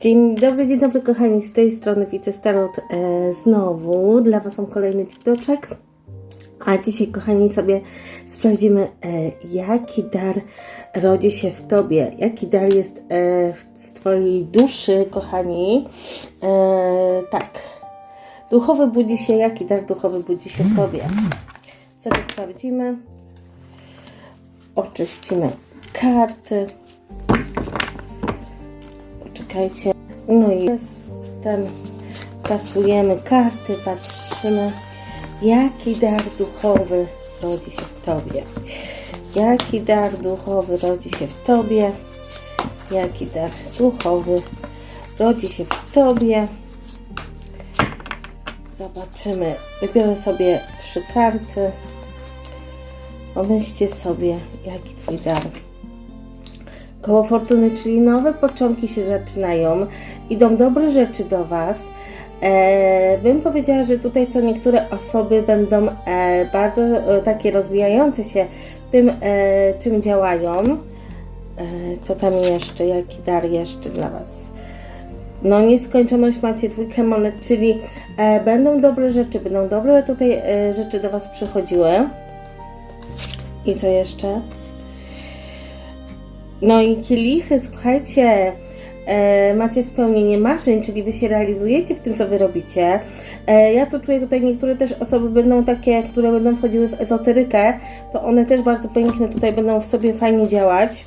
Dzień dobry, dzień dobry kochani, z tej strony Widzę Starot e, znowu. Dla Was mam kolejny TikToczek. A dzisiaj kochani sobie sprawdzimy e, jaki dar rodzi się w Tobie, jaki dar jest e, w, z Twojej duszy kochani. E, tak, duchowy budzi się, jaki dar duchowy budzi się w Tobie. Sobie sprawdzimy. Oczyścimy karty. No i jestem. Kasujemy karty, patrzymy, jaki dar duchowy rodzi się w Tobie. Jaki dar duchowy rodzi się w Tobie. Jaki dar duchowy rodzi się w Tobie. Zobaczymy. Wybiorę sobie trzy karty. Pomyślcie sobie, jaki Twój dar. Koło fortuny, czyli nowe początki się zaczynają, idą dobre rzeczy do Was. E, bym powiedziała, że tutaj co niektóre osoby będą e, bardzo e, takie rozwijające się w tym, e, czym działają. E, co tam jeszcze? Jaki dar jeszcze dla Was? No nieskończoność macie dwójkę monet, czyli e, będą dobre rzeczy, będą dobre tutaj e, rzeczy do Was przychodziły. I co jeszcze? No i kielichy, słuchajcie, e, macie spełnienie marzeń, czyli wy się realizujecie w tym, co wy robicie. E, ja tu czuję tutaj niektóre też osoby będą takie, które będą wchodziły w ezoterykę, to one też bardzo piękne tutaj będą w sobie fajnie działać.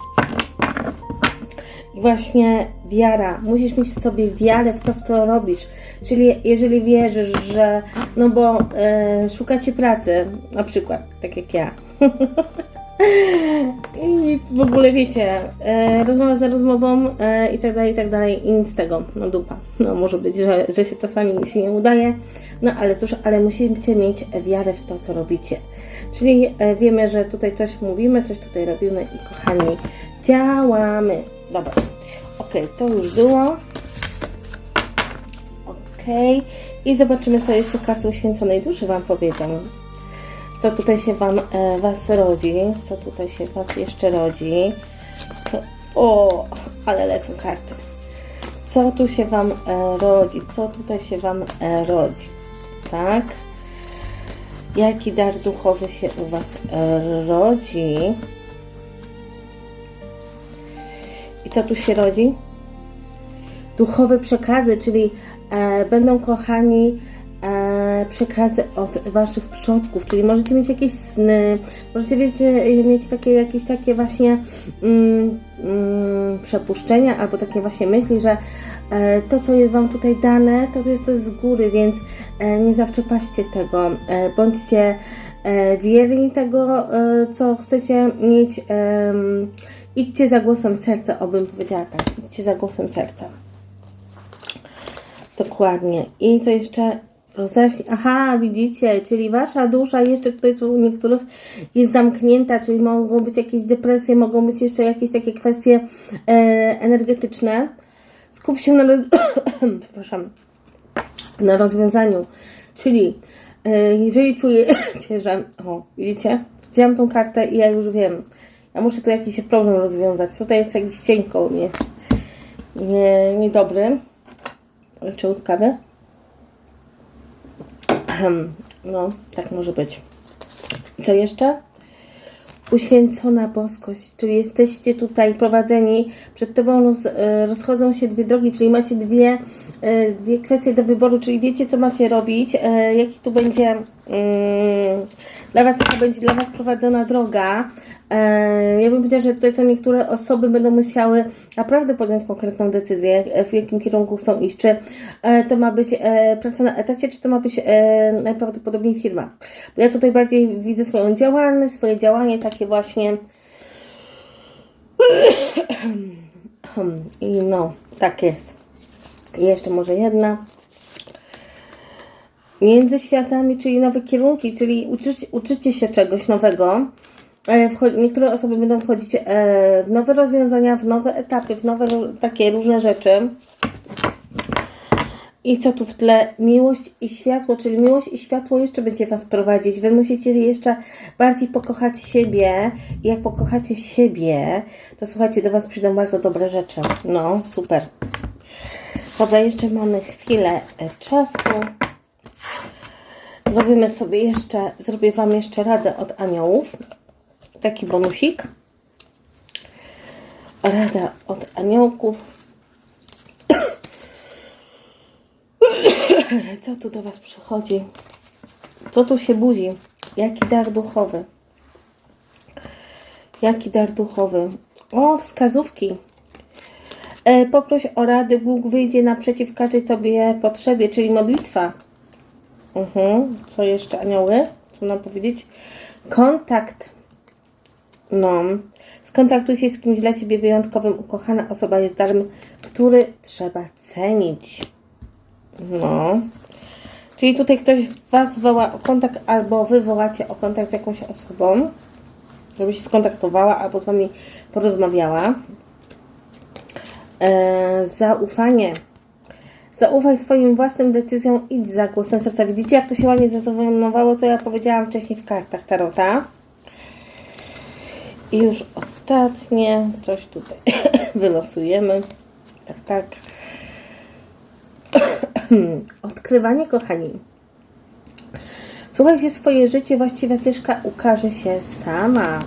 I właśnie wiara. Musisz mieć w sobie wiarę w to, w co robisz. Czyli jeżeli wierzysz, że, no bo e, szukacie pracy, na przykład, tak jak ja. I w ogóle wiecie, e, rozmowa za rozmową e, i tak dalej, i tak dalej, i nic z tego, no dupa. No może być, że, że się czasami się nie udaje, no ale cóż, ale musicie mieć wiarę w to, co robicie. Czyli e, wiemy, że tutaj coś mówimy, coś tutaj robimy i kochani, działamy. Dobra, ok, to już było. Ok, i zobaczymy, co jeszcze karty uświęconej duszy Wam powiedzą co tutaj się wam, e, Was rodzi, co tutaj się Was jeszcze rodzi. Co, o, ale lecą karty. Co tu się Wam e, rodzi, co tutaj się Wam e, rodzi, tak? Jaki dar duchowy się u Was rodzi? I co tu się rodzi? Duchowe przekazy, czyli będą kochani przekazy od waszych przodków, czyli możecie mieć jakieś sny, możecie wiecie, mieć takie jakieś takie właśnie mm, mm, przepuszczenia albo takie właśnie myśli, że e, to, co jest wam tutaj dane, to, to jest to z góry, więc e, nie zawczepaście tego, e, bądźcie e, wierni tego, e, co chcecie mieć. em, idźcie za głosem serca, obym powiedziała tak, idźcie za głosem serca. Dokładnie. I co jeszcze? Roześlij. Aha, widzicie, czyli wasza dusza jeszcze tutaj tu u niektórych jest zamknięta, czyli mogą być jakieś depresje, mogą być jeszcze jakieś takie kwestie e, energetyczne. Skup się na, przepraszam, na rozwiązaniu. Czyli e, jeżeli czujecie, że o, widzicie, wziąłem tą kartę i ja już wiem, ja muszę tu jakiś problem rozwiązać. Tutaj jest jakiś cień koło mnie. Nie, niedobry. Jeszcze łódkawy. No, tak może być. Co jeszcze? Uświęcona boskość, czyli jesteście tutaj prowadzeni, przed Tobą roz, e, rozchodzą się dwie drogi, czyli macie dwie, e, dwie kwestie do wyboru, czyli wiecie, co macie robić, e, jaki tu będzie dla Was, jaka będzie dla Was prowadzona droga. E, Ja bym powiedziała, że tutaj co niektóre osoby będą musiały naprawdę podjąć konkretną decyzję, w jakim kierunku chcą iść. Czy e, to ma być e, praca na etacie, czy to ma być e, najprawdopodobniej firma. Bo ja tutaj bardziej widzę swoją działalność, swoje działanie takie właśnie. I no, tak jest. I jeszcze może jedna między światami, czyli nowe kierunki, czyli uczycie, uczycie się czegoś nowego. E, Niektóre osoby będą wchodzić e, w nowe rozwiązania, w nowe etapy, w nowe takie różne rzeczy. I co tu w tle? Miłość i światło, czyli miłość i światło jeszcze będzie Was prowadzić. Wy musicie jeszcze bardziej pokochać siebie. I jak pokochacie siebie, to słuchajcie, do Was przyjdą bardzo dobre rzeczy. No, super. Dobra, jeszcze mamy chwilę e, czasu. Zrobimy sobie jeszcze, zrobię Wam jeszcze radę od aniołów. Taki bonusik. Rada od aniołków. Co tu do Was przychodzi? Co tu się budzi? Jaki dar duchowy? Jaki dar duchowy? O, wskazówki. E, poproś o rady, Bóg wyjdzie naprzeciw każdej Tobie potrzebie, czyli modlitwa. Mhm. Co jeszcze, anioły? Co nam powiedzieć? Kontakt. No. Skontaktuj się z kimś dla Ciebie wyjątkowym. Ukochana osoba jest darem, który trzeba cenić. No. Czyli tutaj ktoś Was woła o kontakt, albo Wy wołacie o kontakt z jakąś osobą, żeby się skontaktowała, albo z Wami porozmawiała. E, zaufanie. Zaufaj swoim własnym decyzjom, idź za głosem serca. Widzicie, jak to się ładnie zrezonowało, co ja powiedziałam wcześniej w kartach Tarota. I już ostatnie, coś tutaj wylosujemy. Tak, tak. Odkrywanie, kochani. Słuchajcie, swoje życie, właściwa ścieżka ukaże się sama.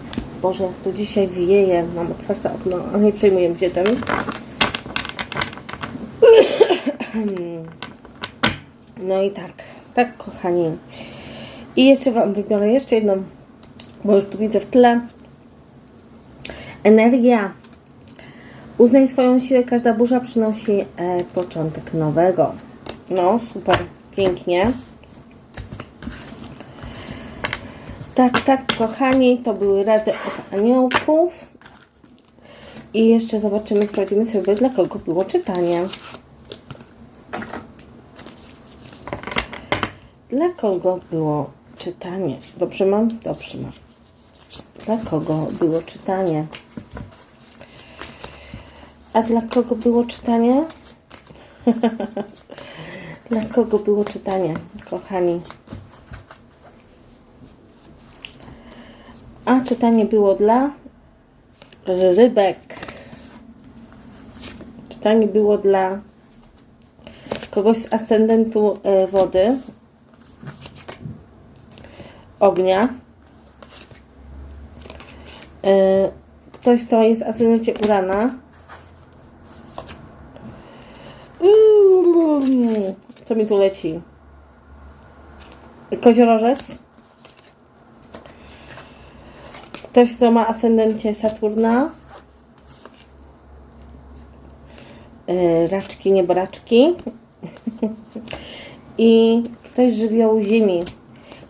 Boże, tu dzisiaj wieje, mam otwarte okno, a nie przejmuję się tym. No i tak, tak kochani. I jeszcze Wam wybiorę jeszcze jedną, bo już tu widzę w tle. Energia. Uznaj swoją siłę, każda burza przynosi e, początek nowego. No, super, pięknie. Tak, tak, kochani, to były rady od aniołków. I jeszcze zobaczymy, sprawdzimy sobie, dla kogo było czytanie. Dla kogo było czytanie? Dobrze mam? Dobrze mam. Dla kogo było czytanie? A dla kogo było czytanie? dla kogo było czytanie, kochani? A czytanie było dla rybek. Czytanie było dla kogoś z ascendentu e, wody, ognia. E, Ktoś, kto jest w ascendencie Urana. Co mi tu leci? Koziorożec. Ktoś, kto ma ascendencie Saturna. E, Raczki, nieboraczki. I ktoś żywioł ziemi.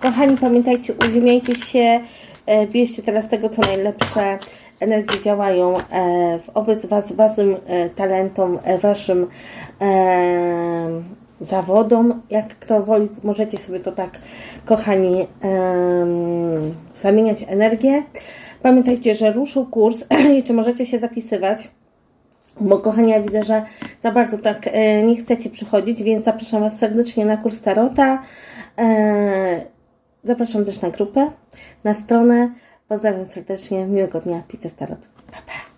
Kochani, pamiętajcie, uziemiajcie się, e, bierzcie teraz tego, co najlepsze. Energie działają e, wobec Was, Waszym e, talentom, Waszym zawodom. Jak kto woli, możecie sobie to tak, kochani, zamieniać energię. Pamiętajcie, że ruszył kurs, jeszcze możecie się zapisywać. Bo kochani, ja widzę, że za bardzo tak nie chcecie przychodzić, więc zapraszam Was serdecznie na kurs Tarota. Zapraszam też na grupę, na stronę. Pozdrawiam serdecznie, miłego dnia, Pizza Tarot. Pa, pa.